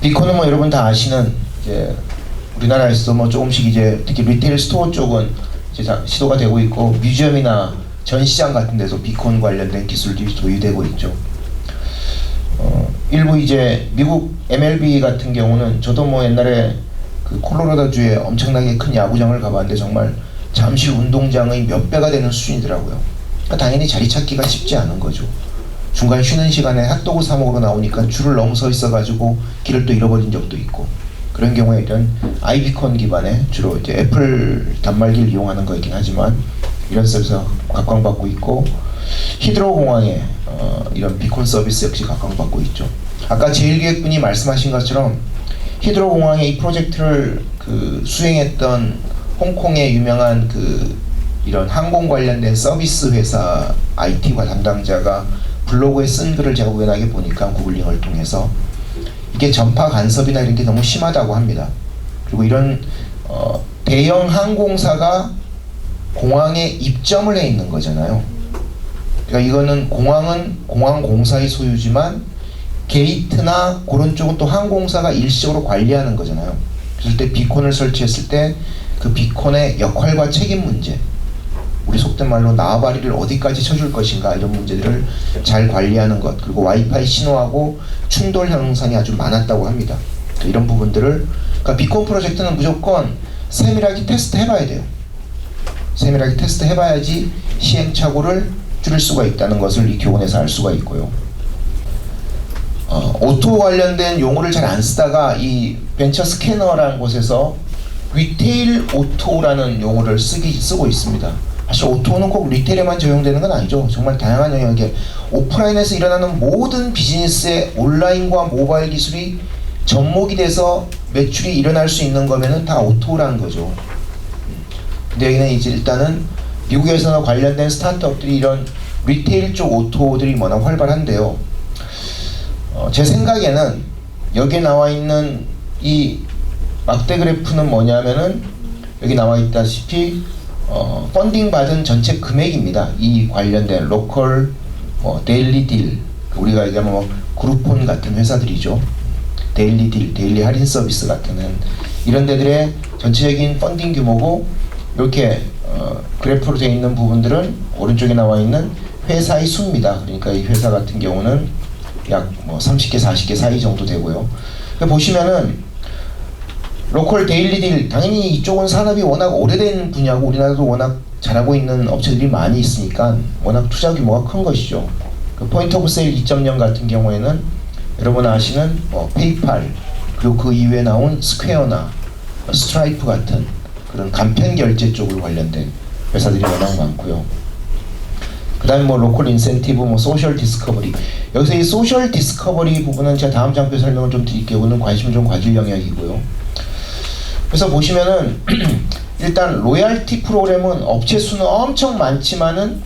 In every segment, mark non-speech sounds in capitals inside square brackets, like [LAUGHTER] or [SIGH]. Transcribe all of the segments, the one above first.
비콘은 뭐 여러분 다 아시는 이제 우리나라에서 뭐 조금씩 이제 특히 리테일 스토어 쪽은 이제 자- 시도가 되고 있고 뮤지엄이나 전시장 같은 데서 비콘 관련된 기술들이 도입되고 있죠. 어, 일부 이제 미국 MLB 같은 경우는 저도 뭐 옛날에 그 콜로라도 주에 엄청나게 큰 야구장을 가봤는데 정말 잠실 운동장의 몇 배가 되는 수준이더라고요. 그러니까 당연히 자리 찾기가 쉽지 않은 거죠. 중간 쉬는 시간에 핫도그 사 먹으러 나오니까 줄을 너무 서 있어가지고 길을 또 잃어버린 적도 있고 그런 경우에 이런 아이비콘 기반의 주로 이제 애플 단말기를 이용하는 거이긴 하지만 이런 서비스가 각광받고 있고 히드로 공항에 어, 이런 비콘 서비스 역시 각광받고 있죠. 아까 제일기획분이 말씀하신 것처럼 히드로 공항에 이 프로젝트를 그 수행했던 홍콩의 유명한 그 이런 항공 관련된 서비스 회사 IT과 담당자가 블로그에 쓴 글을 제가 우연하게 보니까 구글링을 통해서 이게 전파 간섭이나 이런 게 너무 심하다고 합니다. 그리고 이런 어, 대형 항공사가 공항에 입점을 해 있는 거잖아요. 그러니까 이거는 공항은 공항 공사의 소유지만 게이트나 그런 쪽은 또 항공사가 일시적으로 관리하는 거잖아요. 그럴 때 비콘을 설치했을 때 그 비콘의 역할과 책임 문제, 우리 속된 말로 나와바리를 어디까지 쳐줄 것인가 이런 문제들을 잘 관리하는 것 그리고 와이파이 신호하고 충돌 현상이 아주 많았다고 합니다. 이런 부분들을 그러니까 비콘 프로젝트는 무조건 세밀하게 테스트 해봐야 돼요. 세밀하게 테스트 해봐야지 시행착오를 줄일 수가 있다는 것을 이 교훈에서 알 수가 있고요. 어, 오토 관련된 용어를 잘 안 쓰다가 이 벤처 스캐너라는 곳에서 리테일 오토라는 용어를 쓰기 쓰고 있습니다. 사실 오토는 꼭 리테일에만 적용되는 건 아니죠. 정말 다양한 영역에 오프라인에서 일어나는 모든 비즈니스의 온라인과 모바일 기술이 접목이 돼서 매출이 일어날 수 있는 거면은 다 오토라는 거죠. 근데 여기는 이제 일단은 미국에서는 관련된 스타트업들이 이런 리테일 쪽 오토들이 워낙 활발한데요. 어, 제 생각에는 여기에 나와 있는 이 막대 그래프는 뭐냐면은 여기 나와 있다시피 어, 펀딩 받은 전체 금액입니다. 이 관련된 로컬 뭐 데일리 딜 우리가 얘기하면 뭐 그룹폰 같은 회사들이죠. 데일리 딜, 데일리 할인 서비스 같은 이런 데들의 전체적인 펀딩 규모고 이렇게 어, 그래프로 되어 있는 부분들은 오른쪽에 나와 있는 회사의 수입니다. 그러니까 이 회사 같은 경우는 약 뭐 30개, 40개 사이 정도 되고요. 그러니까 보시면은 로컬 데일리 딜 당연히 이쪽은 산업이 워낙 오래된 분야고 우리나라도 워낙 잘하고 있는 업체들이 많이 있으니까 워낙 투자 규모가 큰 것이죠. 그 포인트 오브 세일 2.0 같은 경우에는 여러분 아시는 뭐 페이팔 그리고 그 이후에 나온 스퀘어나 스트라이프 같은 그런 간편 결제 쪽으로 관련된 회사들이 워낙 많고요. 그다음에 뭐 로컬 인센티브, 뭐 소셜 디스커버리. 여기서 이 소셜 디스커버리 부분은 제가 다음 장표 설명을 좀 드릴게요. 오늘 관심 좀 가질 영역이고요. 그래서 보시면은 [CLEARS THROAT] 일단 로얄티 프로그램은 업체 수는 엄청 많지만은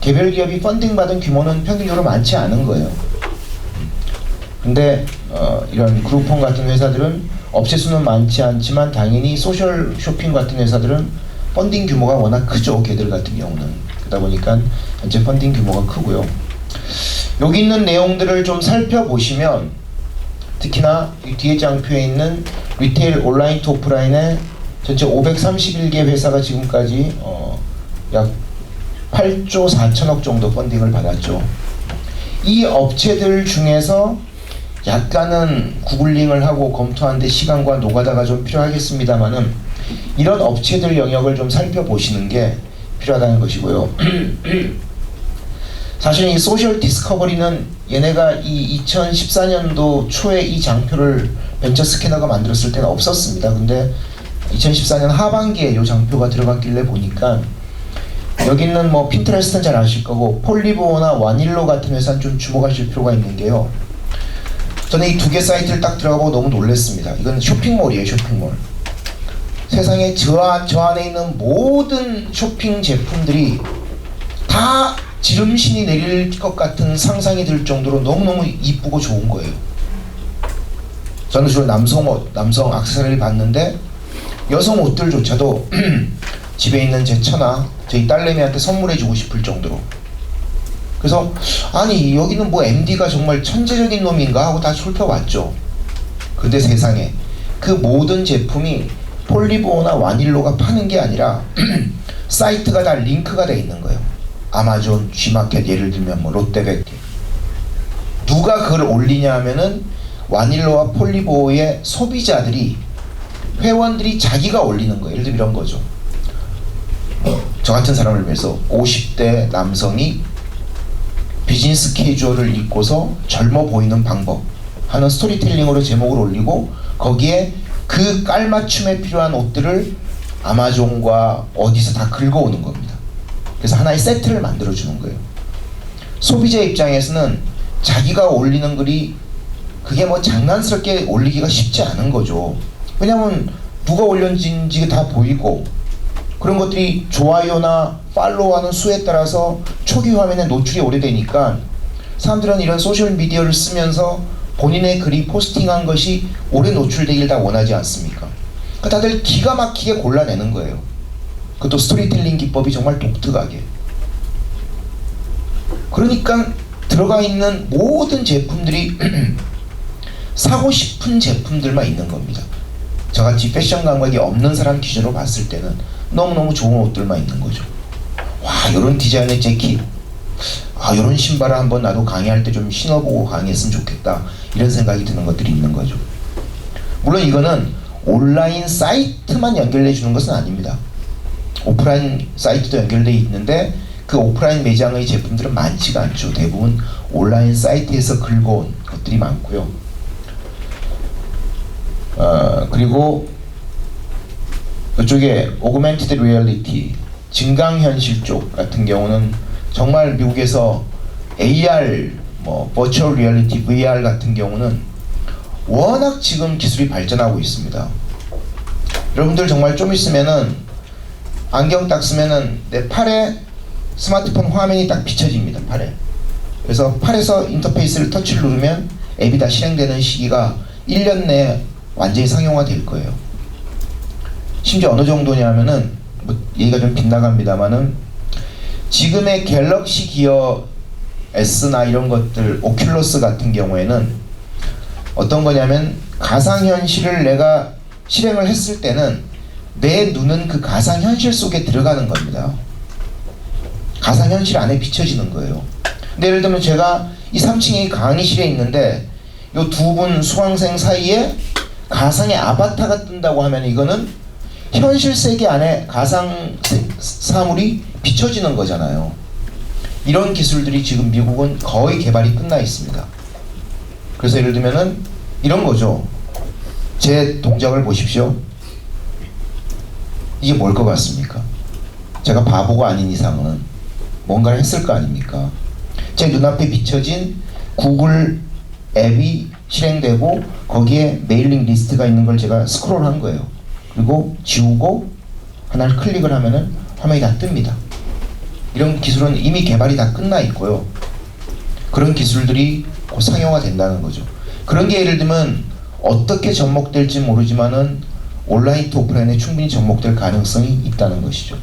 개별 기업이 펀딩 받은 규모는 평균적으로 많지 않은 거예요. 근데 어, 이런 그룹폰 같은 회사들은 업체 수는 많지 않지만 당연히 소셜 쇼핑 같은 회사들은 펀딩 규모가 워낙 크죠. 걔들 같은 경우는 그러다 보니까 전체 펀딩 규모가 크고요. 여기 있는 내용들을 좀 살펴보시면 특히나 이 뒤에 장표에 있는 리테일 온라인 투 오프라인의 전체 531개 회사가 지금까지 어, 약 8조 4천억 정도 펀딩을 받았죠. 이 업체들 중에서 약간은 구글링을 하고 검토하는데 시간과 노가다가 좀 필요하겠습니다만은 이런 업체들 영역을 좀 살펴보시는 게 필요하다는 것이고요. [CLEARS THROAT] 사실 이 소셜 디스커버리는 얘네가 이 2014년도 초에 이 장표를 벤처 스캐너가 만들었을 때는 없었습니다. 근데 2014년 하반기에 이 장표가 들어갔길래 보니까 여기 있는 뭐 핀트레스트는 잘 아실 거고 폴리보나 와닐로 같은 회사는 좀 주목하실 필요가 있는 게요. 저는 이 두 개 사이트를 딱 들어가보고 너무 놀랐습니다. 이건 쇼핑몰이에요, 쇼핑몰. 세상에 저, 안- 저 안에 있는 모든 쇼핑 제품들이 다 지름신이 내릴 것 같은 상상이 들 정도로 너무너무 이쁘고 좋은 거예요. 저는 주로 남성 옷, 남성 액세서리를 봤는데 여성 옷들조차도 [CLEARS THROAT] 집에 있는 제 처나 저희 딸내미한테 선물해주고 싶을 정도로 그래서 아니 여기는 뭐 MD가 정말 천재적인 놈인가 하고 다 살펴봤죠. 근데 세상에 그 모든 제품이 폴리보나 와닐로가 파는 게 아니라 [CLEARS THROAT] 사이트가 다 링크가 돼 있는 거예요. 아마존, G마켓 예를 들면 뭐 롯데백개 누가 그걸 올리냐 하면은 와닐로와 폴리보의 소비자들이 회원들이 자기가 올리는 거예요. 예를 들면 이런 거죠. 저 같은 사람을 위해서 50대 남성이 비즈니스 캐주얼을 입고서 젊어 보이는 방법 하는 스토리텔링으로 제목을 올리고 거기에 그 깔맞춤에 필요한 옷들을 아마존과 어디서 다 긁어오는 겁니다. 그래서 하나의 세트를 만들어 주는 거예요. 소비자 입장에서는 자기가 올리는 글이 그게 뭐 장난스럽게 올리기가 쉽지 않은 거죠. 왜냐면 누가 올렸는지 다 보이고 그런 것들이 좋아요나 팔로우하는 수에 따라서 초기 화면에 노출이 오래되니까 사람들은 이런 소셜 미디어를 쓰면서 본인의 글이 포스팅한 것이 오래 노출되길 다 원하지 않습니까? 그러니까 다들 기가 막히게 골라내는 거예요. 그것도 스토리텔링 기법이 정말 독특하게. 그러니까 들어가 있는 모든 제품들이 [CLEARS THROAT] 사고 싶은 제품들만 있는 겁니다. 저같이 패션 감각이 없는 사람 기준으로 봤을 때는 너무너무 좋은 옷들만 있는 거죠. 와, 이런 디자인의 재킷. 아, 이런 신발을 한번 나도 강의할 때 좀 신어보고 강의했으면 좋겠다. 이런 생각이 드는 것들이 있는 거죠. 물론 이거는 온라인 사이트만 연결해 주는 것은 아닙니다. 오프라인 사이트도 연결되어 있는데 그 오프라인 매장의 제품들은 많지가 않죠. 대부분 온라인 사이트에서 긁어온 것들이 많고요. 어, 그리고 이쪽에 오그멘티드 리얼리티 증강현실 쪽 같은 경우는 정말 미국에서 AR 뭐 버추얼 리얼리티 VR 같은 경우는 워낙 지금 기술이 발전하고 있습니다. 여러분들 정말 좀 있으면은 안경 딱 쓰면은 내 팔에 스마트폰 화면이 딱 비춰집니다. 팔에. 그래서 팔에서 인터페이스를 터치를 누르면 앱이 다 실행되는 시기가 1년 내에 완전히 상용화될 거예요. 심지어 어느 정도냐면은 뭐 얘기가 좀 빗나갑니다만은 지금의 갤럭시 기어 S나 이런 것들 오큘러스 같은 경우에는 어떤 거냐면 가상현실을 내가 실행을 했을 때는 내 눈은 그 가상현실 속에 들어가는 겁니다. 가상현실 안에 비춰지는 거예요. 근데 예를 들면 제가 이 3층에 강의실에 있는데 이 두 분 수강생 사이에 가상의 아바타가 뜬다고 하면 이거는 현실 세계 안에 가상 세- 사물이 비춰지는 거잖아요. 이런 기술들이 지금 미국은 거의 개발이 끝나 있습니다. 그래서 예를 들면은 이런 거죠. 제 동작을 보십시오. 이게 뭘 것 같습니까? 제가 바보가 아닌 이상은 뭔가를 했을 거 아닙니까? 제 눈앞에 비춰진 구글 앱이 실행되고 거기에 메일링 리스트가 있는 걸 제가 스크롤한 거예요. 그리고 지우고 하나를 클릭을 하면은 화면이 다 뜹니다. 이런 기술은 이미 개발이 다 끝나 있고요. 그런 기술들이 곧 상용화 된다는 거죠. 그런 게 예를 들면 어떻게 접목될지 모르지만은 온라인 또 오프라인에 충분히 접목될 가능성이 있다는 것이죠.